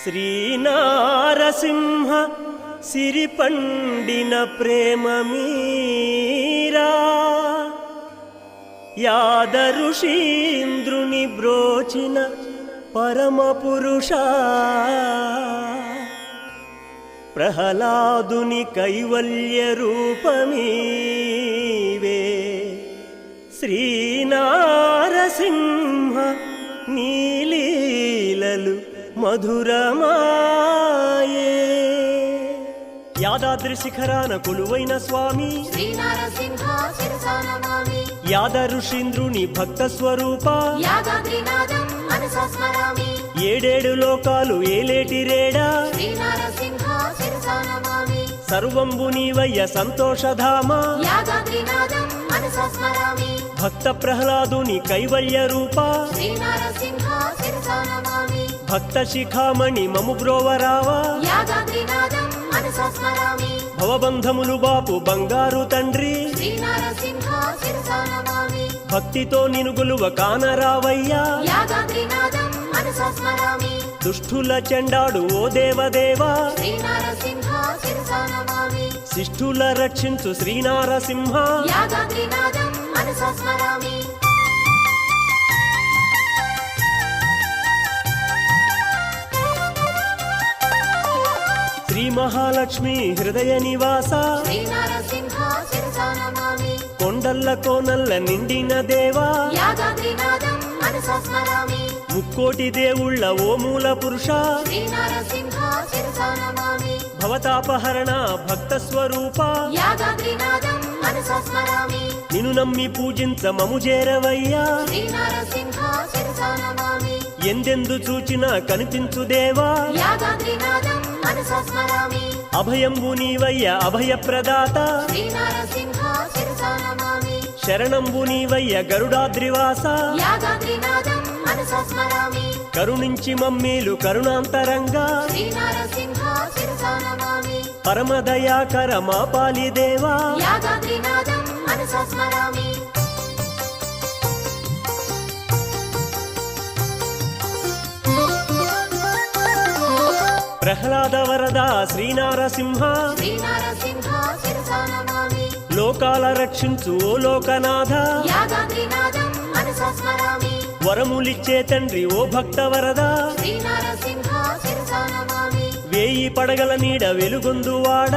శ్రీనారసింహ సిరిపండిన ప్రేమ మీరా యాదరుషీంద్రుని బ్రోచిన పరమపురుష. ప్రహ్లాదుని కైవల్య రూపమీవే. శ్రీనారసింహ నీల మధురమాయే. యాదాద్రి శిఖరాన కొలువైన స్వామి. యాద ఋషీంద్రుని భక్త స్వరూప. ఏడేడు లోకాలు ఏలేటి రేడా. సర్వంబు నీవయ్య సంతోషధామ. భక్త ప్రహ్లాదుని కైవల్య రూప. భక్త శిఖామణి మము బ్రోవరావా. భవబంధములు బాపు బంగారు తండ్రి. భక్తితో నినుగులువ కానరావయ్యా. యాదాద్రినాథం మనసా స్మరామి దుష్టుల చెండాడు ఓ దేవదేవా. శిష్టుల రక్షించు శ్రీనారసింహ. శ్రీ మహాలక్ష్మి హృదయ నివాస. కొండల్ల కోనల్ల నిండిన దేవా. ముక్కోటి దేవుళ్ళ ఓ మూల పురుష. శ్రీనారసింహ భవతాపహరణ భక్త స్వరూప నిను నమ్మి పూజించ మము చేరవయ్యా ఎందెందు చూచినా కనిపించు దేవా అభయంబు నీవయ్య అభయ ప్రదాత శరణంబు నీవయ్య గరుడాద్రివాస కరుణించి మమ్మీలు కరుణాంతరంగా శ్రీనారసింహ పరమదయాకర మా పాలిదేవా యాదాద్రినాథం మనసా స్మరామి. ప్రహ్లాద వరద శ్రీనారసింహ. లోకాల రక్షించు ఓ లోకనాథ. వరములిచ్చే తండ్రి ఓ భక్త వరద వేయి పడగల నీడ వెలుగొందువాడ.